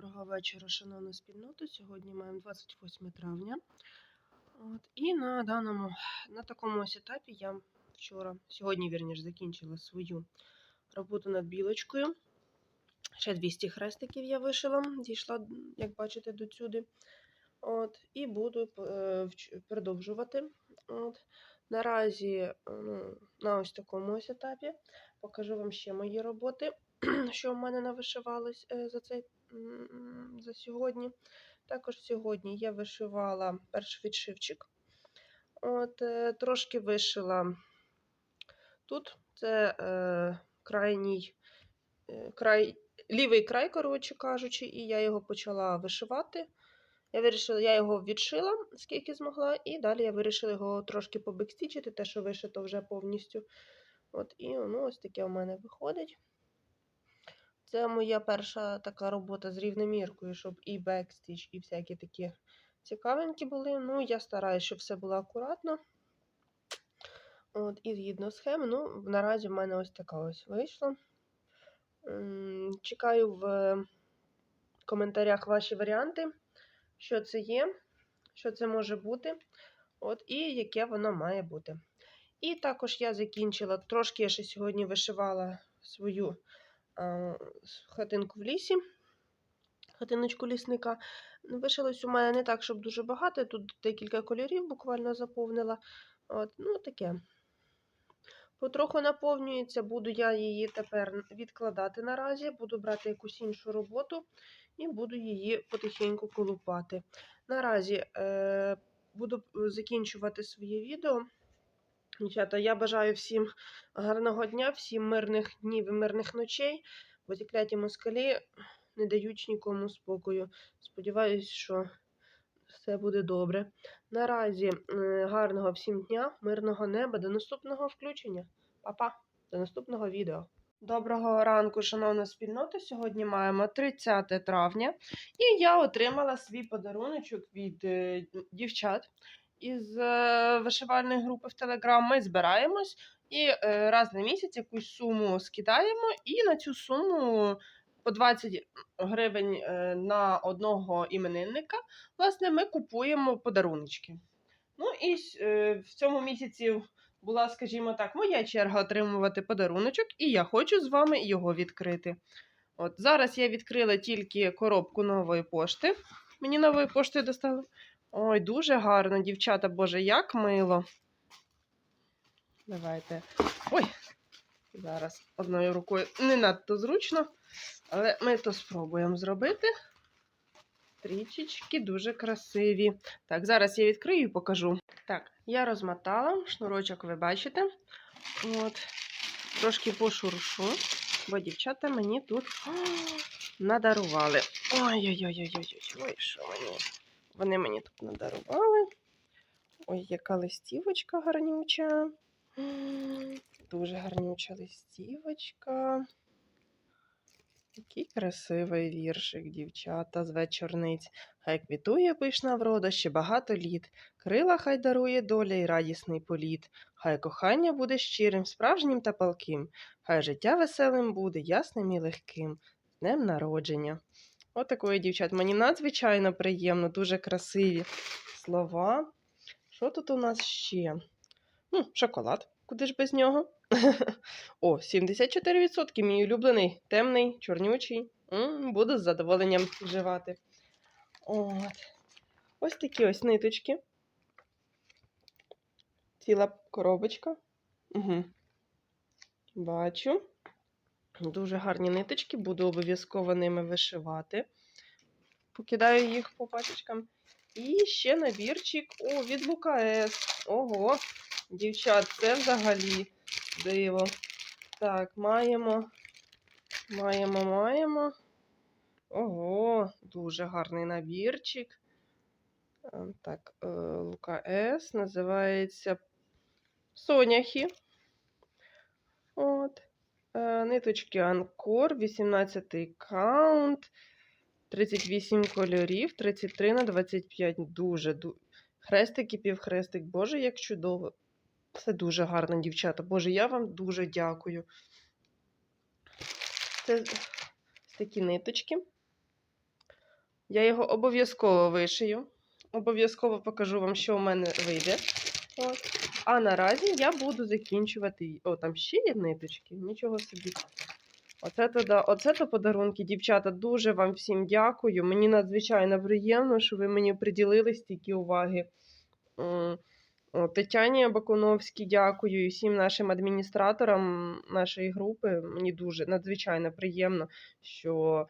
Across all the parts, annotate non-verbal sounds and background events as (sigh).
Доброго вечора, шановна спільнота. Сьогодні маємо 28 травня. От, і на даному, на такому ось етапі я вчора, сьогодні, вірніше, закінчила свою роботу над білочкою. Ще 200 хрестиків я вишила, дійшла, як бачите, до сюди. От, і буду е, продовжувати. От. Наразі е, ну, на ось такому ось етапі покажу вам ще мої роботи, (clears throat) що в мене навишивалось е, за цей за сьогодні. Також сьогодні я вишивала перший відшивчик. От, е, трошки вишила тут. Це е, крайній е, край, лівий край, коротше кажучи, і я його почала вишивати. Я вирішила, я його відшила, скільки змогла, і далі я вирішила його трошки побекстічити, те, що вишито вже повністю. От, і ну, ось таке у мене виходить. Це моя перша така робота з рівноміркою, щоб і бекстіч, і всякі такі цікавинки були. Ну, я стараюся, щоб все було акуратно. От, і згідно схеми, ну, наразі в мене ось така ось вийшла. Чекаю в коментарях ваші варіанти, що це є, що це може бути, от, і яке воно має бути. І також я закінчила, трошки я ще сьогодні вишивала свою хатинку в лісі, хатиночку лісника. Ну, Вишилось у мене не так, щоб дуже багато. Тут декілька кольорів буквально заповнила. От, ну, таке. Потроху наповнюється, буду я її тепер відкладати наразі, буду брати якусь іншу роботу і буду її потихеньку колупати. Наразі е, буду закінчувати своє відео. Дівчата, я бажаю всім гарного дня, всім мирних днів і мирних ночей, бо ті кляті москалі не дають нікому спокою. Сподіваюсь, що все буде добре. Наразі е, гарного всім дня, мирного неба, до наступного включення. Па-па, до наступного відео. Доброго ранку, шановна спільнота. Сьогодні маємо 30 травня, і я отримала свій подаруночок від е, дівчат із е, вишивальної групи в Телеграм. Ми збираємось і е, раз на місяць якусь суму скидаємо, і на цю суму по 20 гривень е, на одного іменинника. Власне, ми купуємо подаруночки. Ну і в цьому місяці була, скажімо так, моя черга отримувати подаруночок, і я хочу з вами його відкрити. От зараз я відкрила тільки коробку нової пошти. Мені нової пошти достали. Ой, дуже гарно, дівчата, боже, як мило. Давайте. Ой, зараз одною рукою не надто зручно, але ми то спробуємо зробити. Трічечки дуже красиві. Так, зараз я відкрию і покажу. Так, я розмотала, шнурочок ви бачите. От, трошки пошуршу, бо дівчата мені тут о, надарували. Ой-ой-ой-ой-ой, що мені? Вони мені тут надарували. Ой, яка листівочка гарнюча. Дуже гарнюча листівочка. Який красивий віршик, дівчата, з вечорниць. Хай квітує пишна врода ще багато літ. Крила хай дарує доля і радісний політ. Хай кохання буде щирим, справжнім та палким. Хай життя веселим буде, ясним і легким. З Днем народження. Отакої, дівчат, мені надзвичайно приємно, дуже красиві слова. Що тут у нас ще? Ну, шоколад. Куди ж без нього? (laughs) О, 74%. Мій улюблений, темний, чорнючий. Буду з задоволенням вживати. От. Ось такі ось ниточки. Ціла коробочка. Угу. Бачу. Дуже гарні ниточки, буду обов'язково ними вишивати. Покидаю їх по пачечкам. І ще набірчик о, від Лука-С. Ого, дівчат, це взагалі диво. Так, маємо, маємо, маємо. Ого, дуже гарний набірчик. Е, Так, е, Лука С називається Соняхи. От. Е, Ниточки Анкор, 18 каунт, 38 кольорів, 33 на 25. Дуже ду... хрестик і півхрестик. Боже, як чудово. Це дуже гарно, дівчата. Боже, я вам дуже дякую. Це такі ниточки. Я його обов'язково вишию. Обов'язково покажу вам, що у мене вийде. От. А наразі я буду закінчувати. О, там ще є ниточки, нічого собі. Оце то, да, оце то подарунки, дівчата. Дуже вам всім дякую. Мені надзвичайно приємно, що ви мені приділили стільки уваги. Тетяні Бакуновській дякую і всім нашим адміністраторам нашої групи. Мені дуже надзвичайно приємно, що.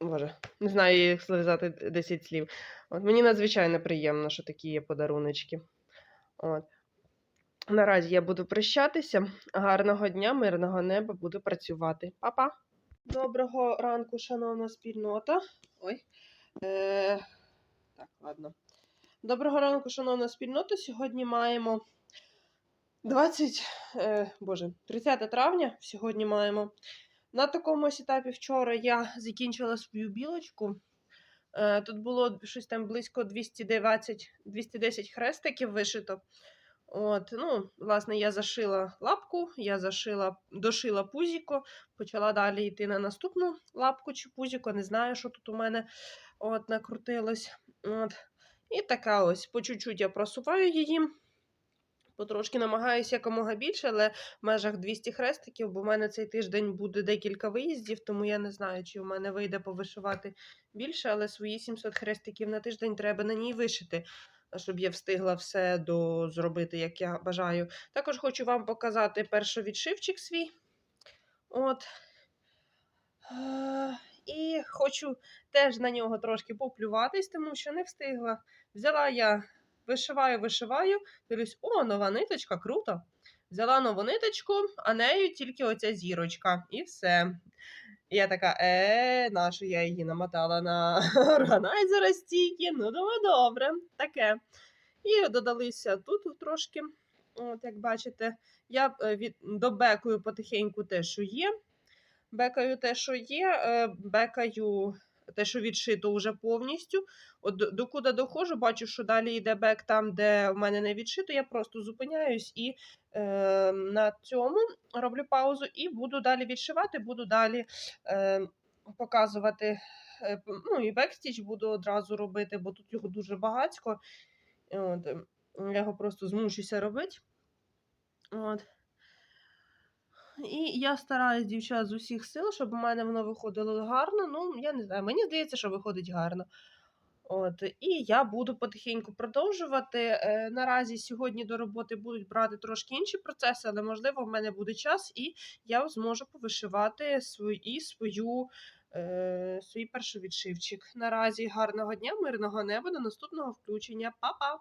Боже, не знаю, як сказати 10 слів. От мені надзвичайно приємно, що такі є подаруночки. От. Наразі я буду прощатися. Гарного дня, мирного неба, буду працювати. Па-па! Доброго ранку, шановна спільнота. Ой. Е... Так, ладно. Доброго ранку, шановна спільнота. Сьогодні маємо 20, е... Боже, 30 травня. Сьогодні маємо. На такому ось етапі вчора я закінчила свою білочку. Е, Тут було щось там близько 220, 210 хрестиків вишито. От, ну, власне, я зашила лапку, я зашила, дошила пузіко, почала далі йти на наступну лапку чи пузіко, не знаю, що тут у мене от, накрутилось. От. І така ось, по чуть-чуть я просуваю її. Потрошки намагаюся якомога більше, але в межах 200 хрестиків, бо в мене цей тиждень буде декілька виїздів, тому я не знаю, чи в мене вийде повишивати більше, але свої 700 хрестиків на тиждень треба на ній вишити, щоб я встигла все до зробити, як я бажаю. Також хочу вам показати першовідшивчик свій. От. І хочу теж на нього трошки поплюватись, тому що не встигла. Взяла я, вишиваю, вишиваю. Дивлюсь, о, нова ниточка, круто. Взяла нову ниточку, а нею тільки оця зірочка. І все. Я така, е, нашу я її намотала на органайзера стійки. Ну, думаю, добре, таке. І додалися тут трошки, от як бачите, я е, від, добекаю потихеньку те, що є. Бекаю те, що є, е, бекаю те, що відшито вже повністю. От докуди доходжу, бачу, що далі йде бек там, де в мене не відшито. Я просто зупиняюсь і е, на цьому роблю паузу і буду далі відшивати, буду далі е, показувати. е, Ну і бекстіч буду одразу робити, бо тут його дуже багатько. От, я його просто змушуся робити. От. І я стараюсь, дівчат, з усіх сил, щоб у мене воно виходило гарно. Ну, я не знаю, мені здається, що виходить гарно. От, і я буду потихеньку продовжувати. Е, наразі сьогодні до роботи будуть брати трошки інші процеси, але можливо в мене буде час, і я зможу повишивати свою і свою. Е, свій першовідшивчик. Наразі гарного дня, мирного неба, до наступного включення. Па-па!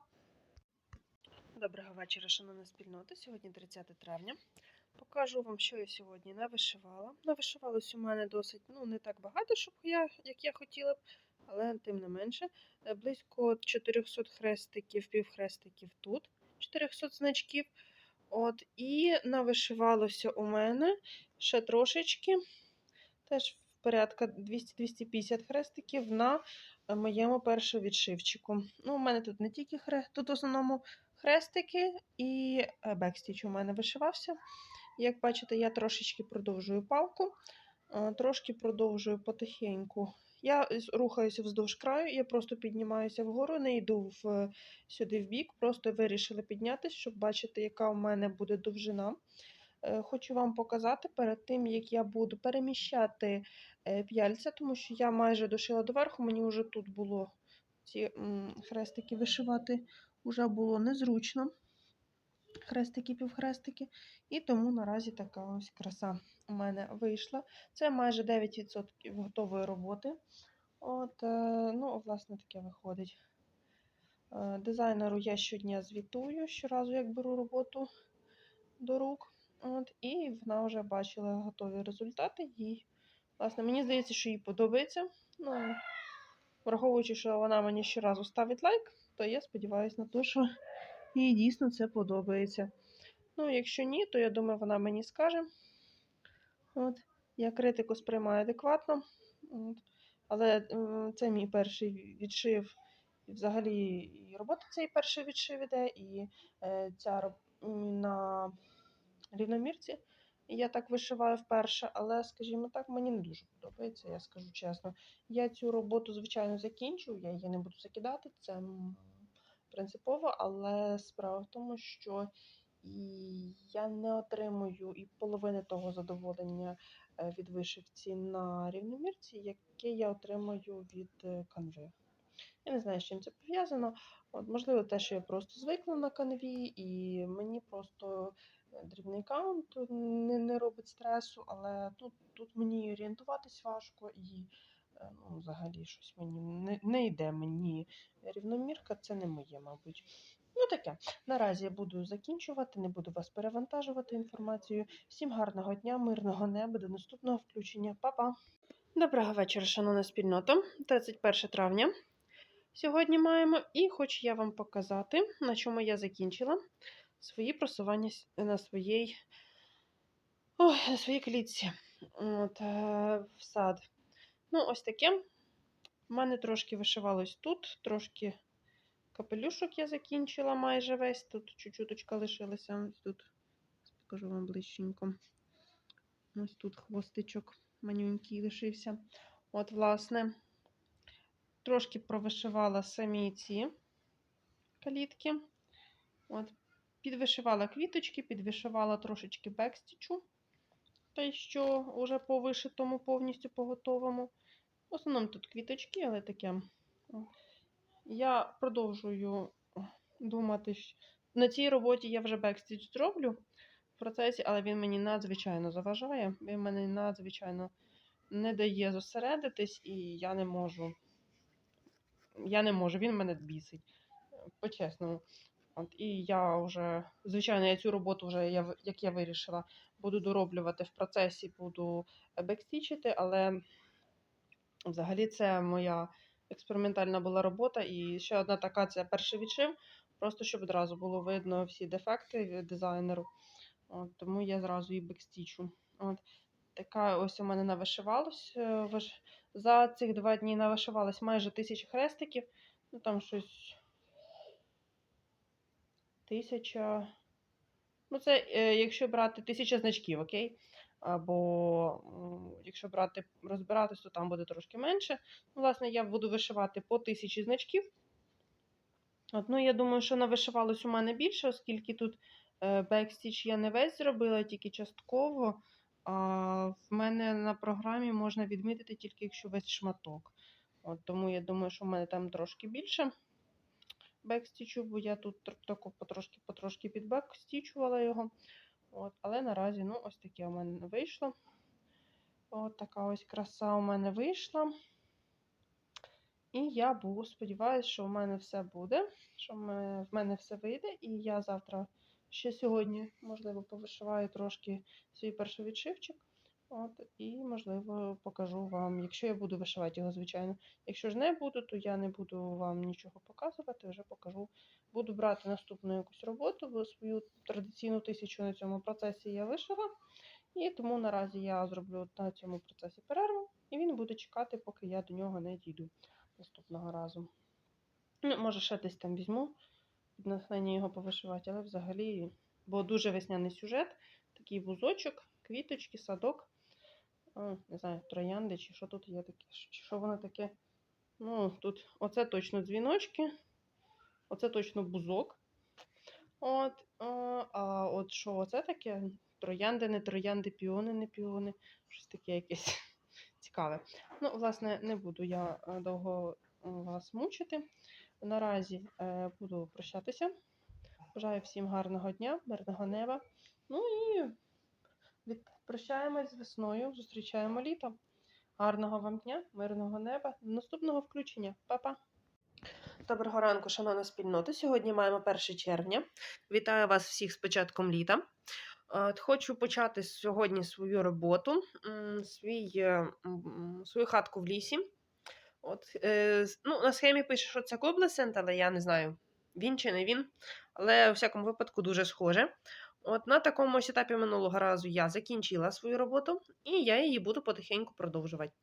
Доброго вечора, шановна спільнота. Сьогодні 30 травня. Покажу вам, що я сьогодні навишивала. Навишивалось у мене досить ну, не так багато, щоб я, як я хотіла б, але тим не менше. Е, Близько 400 хрестиків, півхрестиків тут, 400 значків. От, І навишивалося у мене ще трошечки, теж порядка 200-250 хрестиків на е, моєму першовідшивчику. Ну, у мене тут не тільки хрест, тут в основному хрестики і е, бекстіч у мене вишивався. Як бачите, я трошечки продовжую палку, е, трошки продовжую потихеньку. Я рухаюся вздовж краю, я просто піднімаюся вгору, не йду в, сюди в бік, просто вирішила піднятися, щоб бачити, яка у мене буде довжина. Е, Хочу вам показати перед тим, як я буду переміщати е, п'яльця, тому що я майже дошила доверху, мені вже тут було ці хрестики вишивати, вже було незручно. Хрестики, півхрестики. І тому наразі така ось краса у мене вийшла. Це майже 9% готової роботи. От, е, ну, власне, таке виходить. Е, Дизайнеру я щодня звітую, щоразу як беру роботу до рук. От, і вона вже бачила готові результати. Їй, власне, мені здається, що їй подобається. Ну, враховуючи, що вона мені щоразу ставить лайк, то я сподіваюся на те, що їй дійсно це подобається. Ну, якщо ні, то я думаю, вона мені скаже. От, я критику сприймаю адекватно. От, але це мій перший відшив. Взагалі і робота цей перший відшив іде, і е, ця на рівномірці Я так вишиваю вперше, але, скажімо так, мені не дуже подобається, я скажу чесно. Я цю роботу, звичайно, закінчу, я її не буду закидати, це принципово, але справа в тому, що і я не отримую і половини того задоволення е, від вишивці на рівномірці, яке я отримую від е, канви. Я не знаю, з чим це пов'язано. От, можливо, те, що я просто звикла на канві, і мені просто е, дрібний каунт не, не робить стресу, але тут, тут мені орієнтуватись важко і ну, взагалі щось мені не, не йде мені рівномірка, це не моє, мабуть. Ну таке. Наразі я буду закінчувати, не буду вас перевантажувати інформацією. Всім гарного дня, мирного неба, до наступного включення. Па-па! Доброго вечора, шановна спільнота. 31 травня. Сьогодні маємо, і хочу я вам показати, на чому я закінчила свої просування на своїй, ой, на своїй клітці. От, е, в сад. Ну, ось таке. У мене трошки вишивалось тут, трошки капелюшок я закінчила майже весь. Тут чуть-чуточка лишилася. Тут покажу вам ближченько. Ось тут хвостичок манюнький лишився. От, власне, трошки провишивала самі ці калітки. От, підвишивала квіточки, підвишивала трошечки бекстічу. Те, що вже по вишитому, повністю по готовому. В основному тут квіточки, але таке. Я продовжую думати, що на цій роботі я вже бекстіч зроблю в процесі, але він мені надзвичайно заважає. Він мене надзвичайно не дає зосередитись, і я не можу. Я не можу, він мене бісить. По-чесному. От, і я вже, звичайно, я цю роботу вже, як я вирішила, буду дороблювати в процесі, буду бекстічити, але взагалі це моя експериментальна була робота. І ще одна така це перший відшив, просто щоб одразу було видно всі дефекти дизайнеру. От, тому я зразу і бекстічу. От, така ось у мене навишивалось. е, За цих два дні навишивалось майже тисяча хрестиків. Ну там щось. Тисяча. Ну, це е, якщо брати тисяча значків, окей? Або якщо брати розбиратись, то там буде трошки менше. Ну, власне, я буду вишивати по тисячі значків. От, ну, я думаю, що навишивалось у мене більше, оскільки тут е, бекстіч я не весь зробила, тільки частково. А в мене на програмі можна відмітити тільки якщо весь шматок. От, тому я думаю, що в мене там трошки більше бекстічу, бо я тут потрошки потрошки підбекстічувала його. От, але наразі, ну, ось таке у мене вийшло. От така ось краса у мене вийшла. І я буду сподіваюся, що в мене все буде, що в мене, все вийде. І я завтра, ще сьогодні, можливо, повишиваю трошки свій перший відшивчик. От, і, можливо, покажу вам, якщо я буду вишивати його, звичайно. Якщо ж не буду, то я не буду вам нічого показувати, вже покажу. Буду брати наступну якусь роботу, бо свою традиційну тисячу на цьому процесі я вишила. І тому наразі я зроблю на цьому процесі перерву, і він буде чекати, поки я до нього не дійду наступного разу. Ну, може, ще десь там візьму під натхнення його повишивати, але взагалі, бо дуже весняний сюжет, такий вузочок, квіточки, садок. Не знаю, троянди, чи що тут є таке, чи що воно таке. Ну, тут оце точно дзвіночки, оце точно бузок. От, а, от що оце таке? Троянди, не троянди, піони, не піони. Щось таке якесь (laughs) цікаве. Ну, власне, не буду я е, довго вас мучити. Наразі е, буду прощатися. Бажаю всім гарного дня, мирного неба. Ну і. Прощаємось з весною, зустрічаємо літо. Гарного вам дня, мирного неба. До наступного включення. Па-па! Доброго ранку, шановна спільнота. Сьогодні маємо 1 червня. Вітаю вас всіх з початком літа. Хочу почати сьогодні свою роботу, свій, е, свою хатку в лісі. От, е, ну, на схемі пише, що це Коблесент, але я не знаю, він чи не він. Але у всякому випадку дуже схоже. От на такому ось етапі минулого разу я закінчила свою роботу, і я її буду потихеньку продовжувати.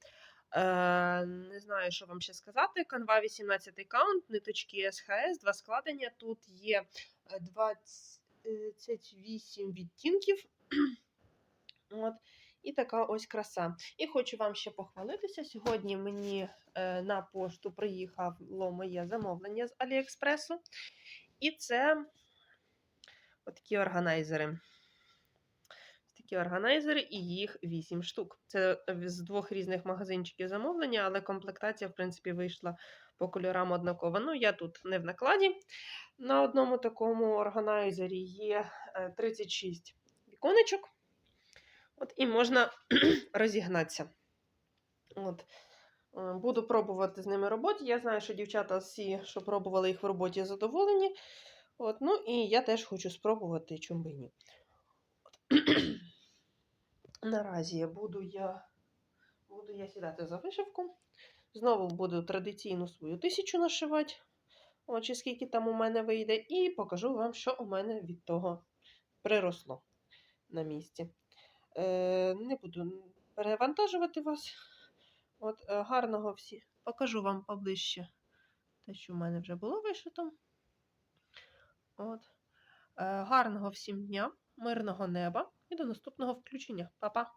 Е, не знаю, що вам ще сказати. Canva 18 каунт, ниточки СХС, два складення. Тут є е, 28 відтінків. (clears throat) От. І така ось краса. І хочу вам ще похвалитися. Сьогодні мені е, на пошту приїхало моє замовлення з Аліекспресу. І це такі органайзери. Такі органайзери, і їх 8 штук. Це з двох різних магазинчиків замовлення, але комплектація, в принципі, вийшла по кольорам однакова. Ну, я тут не в накладі. На одному такому органайзері є е, 36 віконечок. От, і можна (clears throat) розігнатися. От. Е, Буду пробувати з ними роботи. Я знаю, що дівчата всі, що пробували їх в роботі, задоволені. От, ну і я теж хочу спробувати, чому би ні. (clears throat) Наразі буду я буду я сідати за вишивку. Знову буду традиційну свою тисячу нашивати. От, чи скільки там у мене вийде, і покажу вам, що у мене від того приросло на місці. Е, не буду перевантажувати вас. От, е, гарного всі. Покажу вам поближче те, що в мене вже було вишито. От. Е, гарного всім дня, мирного неба і до наступного включення. Па-па!